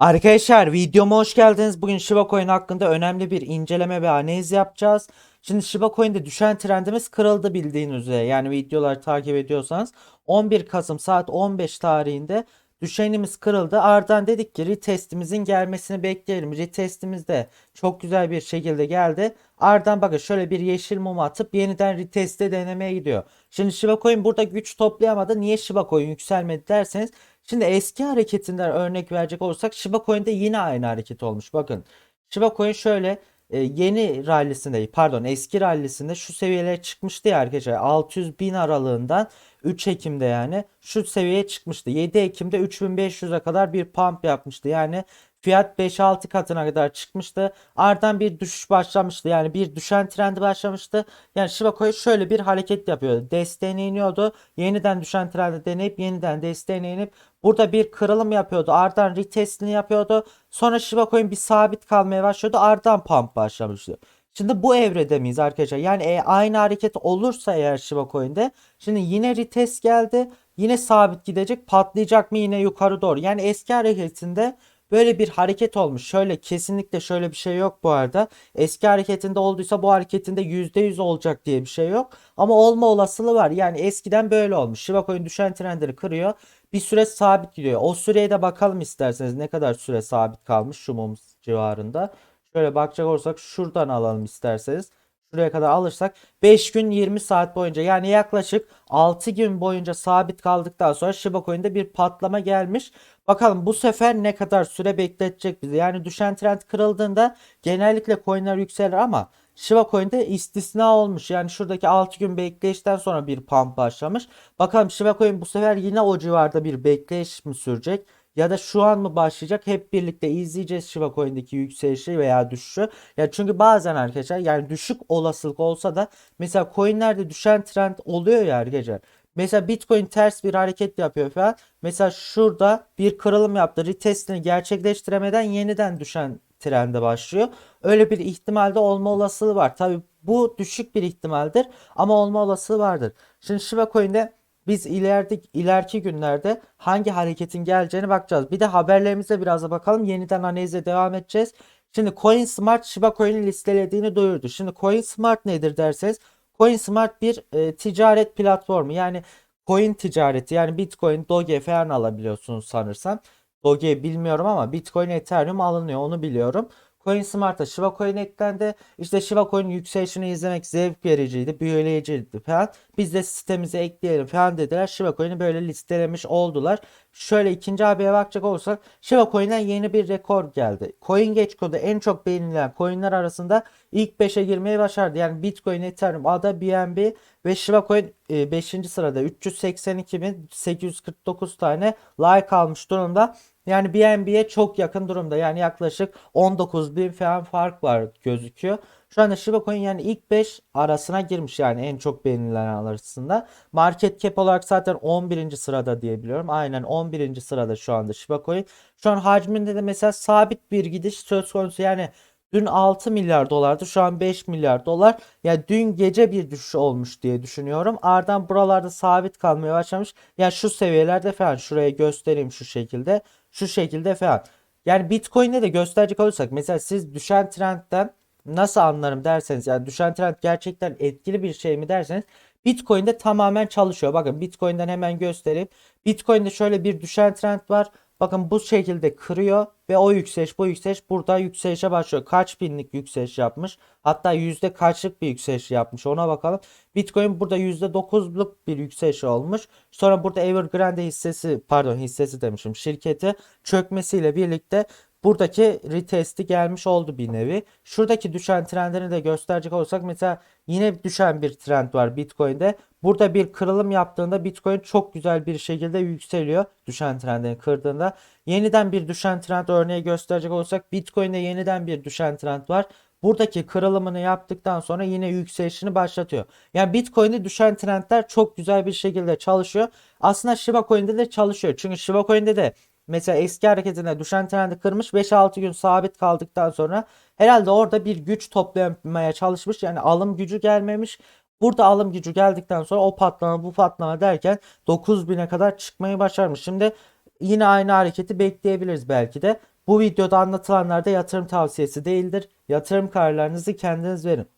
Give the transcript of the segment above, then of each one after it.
Arkadaşlar videoma hoş geldiniz. Bugün Shiba Coin hakkında önemli bir inceleme ve analiz yapacağız. Şimdi Shiba Coin'de düşen trendimiz kırıldı bildiğiniz üzere. Yani videoları takip ediyorsanız 11 Kasım saat 15 tarihinde düşenimiz kırıldı. Ardından dedik ki retestimizin gelmesini bekleyelim. Retestimiz de çok güzel bir şekilde geldi. Ardından bakın şöyle bir yeşil mum atıp yeniden reteste denemeye gidiyor. Şimdi Shiba Coin burada güç toplayamadı. Niye Shiba Coin yükselmedi derseniz Şimdi eski hareketinden örnek verecek olursak Shiba Coin'de yine aynı hareket olmuş. Bakın Shiba Coin şöyle e, yeni rallisinde pardon eski rallisinde şu seviyelere çıkmıştı ya arkadaşlar 600 bin aralığından 3 Ekim'de yani şu seviyeye çıkmıştı. 7 Ekim'de 3500'e kadar bir pump yapmıştı. Yani fiyat 5-6 katına kadar çıkmıştı. Ardından bir düşüş başlamıştı. Yani bir düşen trendi başlamıştı. Yani Shiba Coin şöyle bir hareket yapıyordu. Desteğine iniyordu. Yeniden düşen trendi deneyip yeniden desteğine inip burada bir kırılım yapıyordu. Ardından retestini yapıyordu. Sonra Shiba Coin bir sabit kalmaya başlıyordu. Ardından pump başlamıştı. Şimdi bu evrede miyiz arkadaşlar? Yani e, aynı hareket olursa eğer Shiba Coin'de şimdi yine retest geldi. Yine sabit gidecek. Patlayacak mı yine yukarı doğru. Yani eski hareketinde böyle bir hareket olmuş. Şöyle kesinlikle şöyle bir şey yok bu arada. Eski hareketinde olduysa bu hareketinde %100 olacak diye bir şey yok. Ama olma olasılığı var. Yani eskiden böyle olmuş. Shiba Coin düşen trendleri kırıyor. Bir süre sabit gidiyor. O süreye de bakalım isterseniz ne kadar süre sabit kalmış şu mum civarında. Şöyle bakacak olursak şuradan alalım isterseniz. Şuraya kadar alırsak 5 gün 20 saat boyunca yani yaklaşık 6 gün boyunca sabit kaldıktan sonra Shiba Coin'de bir patlama gelmiş. Bakalım bu sefer ne kadar süre bekletecek bizi. Yani düşen trend kırıldığında genellikle coinler yükselir ama Shiba Coin'de istisna olmuş. Yani şuradaki 6 gün bekleyişten sonra bir pump başlamış. Bakalım Shiba Coin bu sefer yine o civarda bir bekleyiş mi sürecek? Ya da şu an mı başlayacak? Hep birlikte izleyeceğiz Shiba Coin'deki yükselişi veya düşüşü. Ya çünkü bazen arkadaşlar yani düşük olasılık olsa da mesela coinlerde düşen trend oluyor ya arkadaşlar. Mesela Bitcoin ters bir hareket yapıyor falan. Mesela şurada bir kırılım yaptı. Retestini gerçekleştiremeden yeniden düşen trende başlıyor. Öyle bir ihtimalde olma olasılığı var. Tabi bu düşük bir ihtimaldir ama olma olasılığı vardır. Şimdi Shiba Coin'de biz ileride ileriki günlerde hangi hareketin geleceğini bakacağız. Bir de haberlerimize biraz da bakalım. Yeniden analize devam edeceğiz. Şimdi CoinSmart Shiba Coin'i listelediğini duyurdu. Şimdi CoinSmart nedir derseniz CoinSmart bir e, ticaret platformu. Yani coin ticareti yani Bitcoin, Doge falan alabiliyorsunuz sanırsam. Doge bilmiyorum ama Bitcoin, Ethereum alınıyor onu biliyorum. CoinSmart'a Shiba Coin eklendi. İşte Shiba Coin yükselişini izlemek zevk vericiydi, büyüleyiciydi falan. Biz de sitemize ekleyelim falan dediler. Shiba Coin'i böyle listelemiş oldular. Şöyle ikinci habere bakacak olursak Shiba Coin'den yeni bir rekor geldi. CoinGecko'da en çok beğenilen coinler arasında ilk 5'e girmeyi başardı. Yani Bitcoin, Ethereum, ADA, BNB ve Shiba Coin 5. sırada 382.849 tane like almış durumda. Yani BNB'ye çok yakın durumda. Yani yaklaşık 19 bin falan fark var gözüküyor. Şu anda Shiba Coin yani ilk 5 arasına girmiş yani en çok beğenilen arasında. Market cap olarak zaten 11. sırada diyebiliyorum. Aynen 11. sırada şu anda Shiba Coin. Şu an hacminde de mesela sabit bir gidiş söz konusu. Yani Dün 6 milyar dolardı. Şu an 5 milyar dolar. Yani dün gece bir düşüş olmuş diye düşünüyorum. Ardından buralarda sabit kalmaya başlamış. Yani şu seviyelerde falan şuraya göstereyim şu şekilde. Şu şekilde falan. Yani Bitcoin'de de gösterecek olursak mesela siz düşen trendten nasıl anlarım derseniz yani düşen trend gerçekten etkili bir şey mi derseniz Bitcoin'de tamamen çalışıyor. Bakın Bitcoin'den hemen göstereyim. Bitcoin'de şöyle bir düşen trend var. Bakın bu şekilde kırıyor ve o yükseliş bu yükseliş burada yükselişe başlıyor. Kaç binlik yükseliş yapmış? Hatta yüzde kaçlık bir yükseliş yapmış ona bakalım. Bitcoin burada yüzde dokuzluk bir yükseliş olmuş. Sonra burada Evergrande hissesi pardon hissesi demişim şirketi çökmesiyle birlikte buradaki retesti gelmiş oldu bir nevi. Şuradaki düşen trendini de gösterecek olursak mesela yine düşen bir trend var Bitcoin'de. Burada bir kırılım yaptığında Bitcoin çok güzel bir şekilde yükseliyor. Düşen trendini kırdığında. Yeniden bir düşen trend örneği gösterecek olursak Bitcoin'de yeniden bir düşen trend var. Buradaki kırılımını yaptıktan sonra yine yükselişini başlatıyor. Yani Bitcoin'de düşen trendler çok güzel bir şekilde çalışıyor. Aslında Shiba Coin'de de çalışıyor. Çünkü Shiba Coin'de de mesela eski hareketinde düşen trendi kırmış 5-6 gün sabit kaldıktan sonra herhalde orada bir güç toplamaya çalışmış. Yani alım gücü gelmemiş. Burada alım gücü geldikten sonra o patlama bu patlama derken 9000'e kadar çıkmayı başarmış. Şimdi yine aynı hareketi bekleyebiliriz belki de. Bu videoda anlatılanlar da yatırım tavsiyesi değildir. Yatırım kararlarınızı kendiniz verin.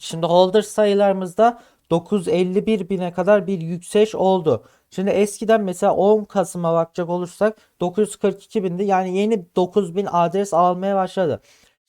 Şimdi holder sayılarımızda 951 bine kadar bir yükseliş oldu. Şimdi eskiden mesela 10 Kasım'a bakacak olursak 942 bindi. Yani yeni 9000 adres almaya başladı.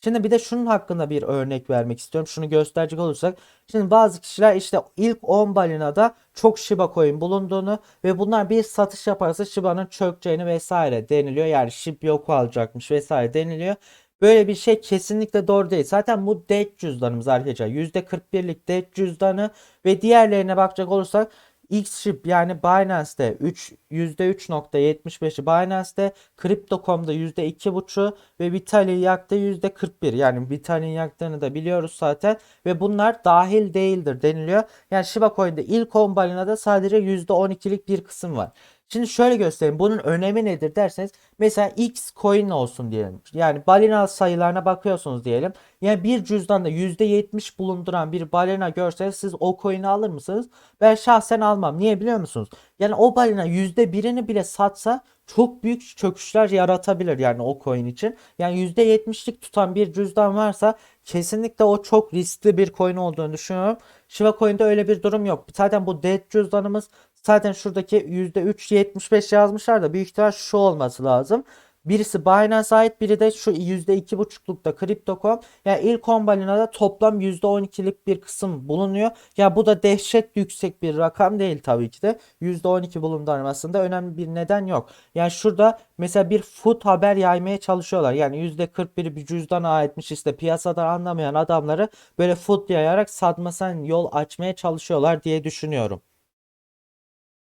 Şimdi bir de şunun hakkında bir örnek vermek istiyorum. Şunu gösterecek olursak. Şimdi bazı kişiler işte ilk 10 balinada çok Shiba coin bulunduğunu ve bunlar bir satış yaparsa Shiba'nın çökeceğini vesaire deniliyor. Yani SHIB yok alacakmış vesaire deniliyor. Böyle bir şey kesinlikle doğru değil. Zaten bu DEX cüzdanımız arkadaşlar. %41'lik DEX cüzdanı ve diğerlerine bakacak olursak Xship yani Binance'te 3 %3.75'i Binance'te, Crypto.com'da %2.5'u ve Vitalik yaktı %41. Yani Vitalik'in yaktığını da biliyoruz zaten ve bunlar dahil değildir deniliyor. Yani Shiba Coin'de ilk 10 balinada sadece %12'lik bir kısım var. Şimdi şöyle göstereyim. Bunun önemi nedir derseniz mesela X coin olsun diyelim. Yani balina sayılarına bakıyorsunuz diyelim. Yani bir cüzdanda %70 bulunduran bir balina görseniz siz o coin'i alır mısınız? Ben şahsen almam. Niye biliyor musunuz? Yani o balina %1'ini bile satsa çok büyük çöküşler yaratabilir yani o coin için. Yani %70'lik tutan bir cüzdan varsa kesinlikle o çok riskli bir coin olduğunu düşünüyorum. Shiba Coin'de öyle bir durum yok. Zaten bu dead cüzdanımız Zaten şuradaki %3.75 yazmışlar da büyük ihtimal şu olması lazım. Birisi Binance ait biri de şu %2.5'lukta Crypto.com. Yani ilk 10 balinada toplam %12'lik bir kısım bulunuyor. Ya bu da dehşet yüksek bir rakam değil tabii ki de. %12 bulundurmasında önemli bir neden yok. Yani şurada mesela bir food haber yaymaya çalışıyorlar. Yani %41'i bir cüzdana aitmiş işte piyasadan anlamayan adamları böyle food yayarak satmasan yol açmaya çalışıyorlar diye düşünüyorum.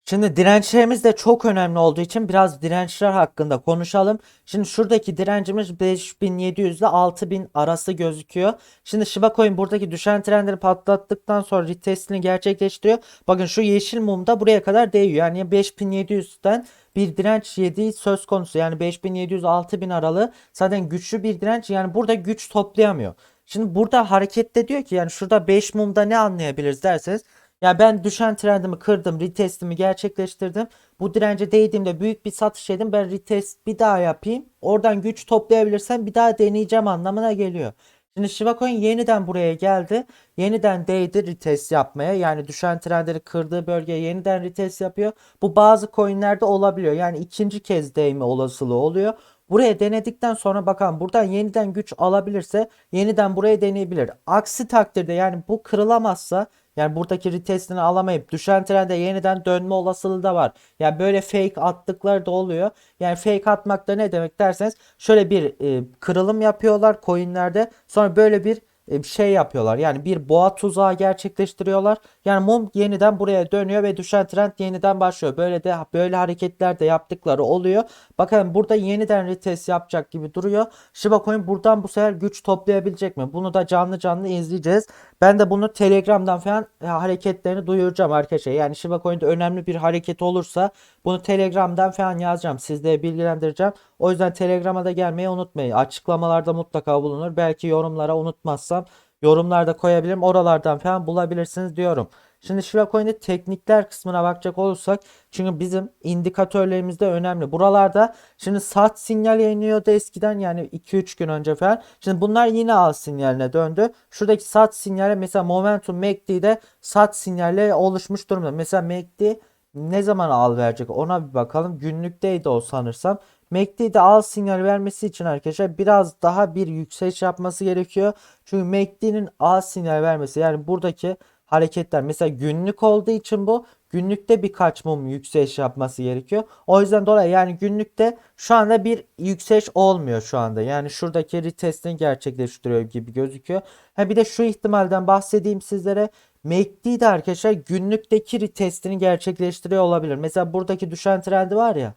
Şimdi dirençlerimiz de çok önemli olduğu için biraz dirençler hakkında konuşalım. Şimdi şuradaki direncimiz 5700 ile 6000 arası gözüküyor. Şimdi Shiba Coin buradaki düşen trendleri patlattıktan sonra retestini gerçekleştiriyor. Bakın şu yeşil mum da buraya kadar değiyor. Yani 5700'den bir direnç yediği söz konusu. Yani 5700-6000 aralığı zaten güçlü bir direnç. Yani burada güç toplayamıyor. Şimdi burada harekette diyor ki yani şurada 5 mumda ne anlayabiliriz derseniz ya ben düşen trendimi kırdım, retestimi gerçekleştirdim. Bu dirence değdiğimde büyük bir satış yedim. Ben retest bir daha yapayım. Oradan güç toplayabilirsem bir daha deneyeceğim anlamına geliyor. Şimdi Shiba Coin yeniden buraya geldi. Yeniden değdi retest yapmaya. Yani düşen trendleri kırdığı bölgeye yeniden retest yapıyor. Bu bazı coinlerde olabiliyor. Yani ikinci kez değme olasılığı oluyor. Buraya denedikten sonra bakalım buradan yeniden güç alabilirse yeniden buraya deneyebilir. Aksi takdirde yani bu kırılamazsa yani buradaki retestini alamayıp düşen trende yeniden dönme olasılığı da var. Yani böyle fake attıkları da oluyor. Yani fake atmak da ne demek derseniz şöyle bir e, kırılım yapıyorlar coinlerde. Sonra böyle bir e, şey yapıyorlar. Yani bir boğa tuzağı gerçekleştiriyorlar. Yani mum yeniden buraya dönüyor ve düşen trend yeniden başlıyor. Böyle de böyle hareketler de yaptıkları oluyor. Bakın burada yeniden retest yapacak gibi duruyor. Shiba Coin buradan bu sefer güç toplayabilecek mi? Bunu da canlı canlı izleyeceğiz. Ben de bunu Telegram'dan falan e, hareketlerini duyuracağım arkadaşlar. Yani Shiba Coin'de önemli bir hareket olursa bunu Telegram'dan falan yazacağım. Sizleri bilgilendireceğim. O yüzden Telegram'a da gelmeyi unutmayın. Açıklamalarda mutlaka bulunur. Belki yorumlara unutmazsam yorumlarda koyabilirim. Oralardan falan bulabilirsiniz diyorum. Şimdi Shiba Coin'de teknikler kısmına bakacak olursak çünkü bizim indikatörlerimiz de önemli. Buralarda şimdi sat sinyal yayınlıyordu eskiden yani 2-3 gün önce falan. Şimdi bunlar yine al sinyaline döndü. Şuradaki sat sinyali mesela Momentum MACD'de sat sinyalle oluşmuş durumda. Mesela MACD ne zaman al verecek ona bir bakalım. Günlükteydi o sanırsam. MACD'de al sinyal vermesi için arkadaşlar biraz daha bir yükseliş yapması gerekiyor. Çünkü MACD'nin al sinyal vermesi yani buradaki hareketler mesela günlük olduğu için bu günlükte birkaç mum yükseliş yapması gerekiyor. O yüzden dolayı yani günlükte şu anda bir yükseliş olmuyor şu anda. Yani şuradaki retestini gerçekleştiriyor gibi gözüküyor. Ha bir de şu ihtimalden bahsedeyim sizlere. MACD de arkadaşlar günlükteki retestini gerçekleştiriyor olabilir. Mesela buradaki düşen trendi var ya.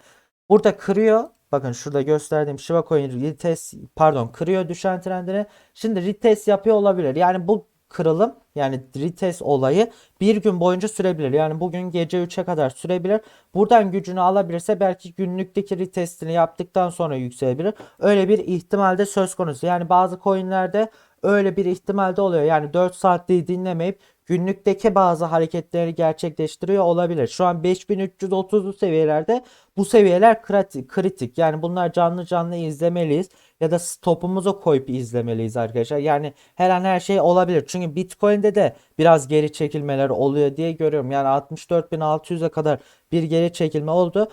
Burada kırıyor. Bakın şurada gösterdiğim Shiba Coin retest pardon kırıyor düşen trendini. Şimdi retest yapıyor olabilir. Yani bu kırılım yani retest olayı bir gün boyunca sürebilir. Yani bugün gece 3'e kadar sürebilir. Buradan gücünü alabilirse belki günlükteki retestini yaptıktan sonra yükselebilir. Öyle bir ihtimalde söz konusu. Yani bazı coinlerde öyle bir ihtimal de oluyor. Yani 4 saatliği dinlemeyip günlükteki bazı hareketleri gerçekleştiriyor olabilir. Şu an 5330'lu seviyelerde bu seviyeler kritik. Yani bunlar canlı canlı izlemeliyiz ya da stopumuzu koyup izlemeliyiz arkadaşlar. Yani her an her şey olabilir. Çünkü Bitcoin'de de biraz geri çekilmeler oluyor diye görüyorum. Yani 64.600'e kadar bir geri çekilme oldu.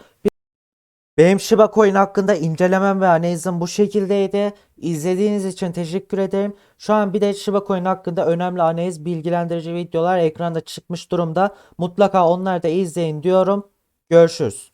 Benim Shiba Coin hakkında incelemem ve analizim bu şekildeydi. İzlediğiniz için teşekkür ederim. Şu an bir de Shiba Coin hakkında önemli analiz, bilgilendirici videolar ekranda çıkmış durumda. Mutlaka onları da izleyin diyorum. Görüşürüz.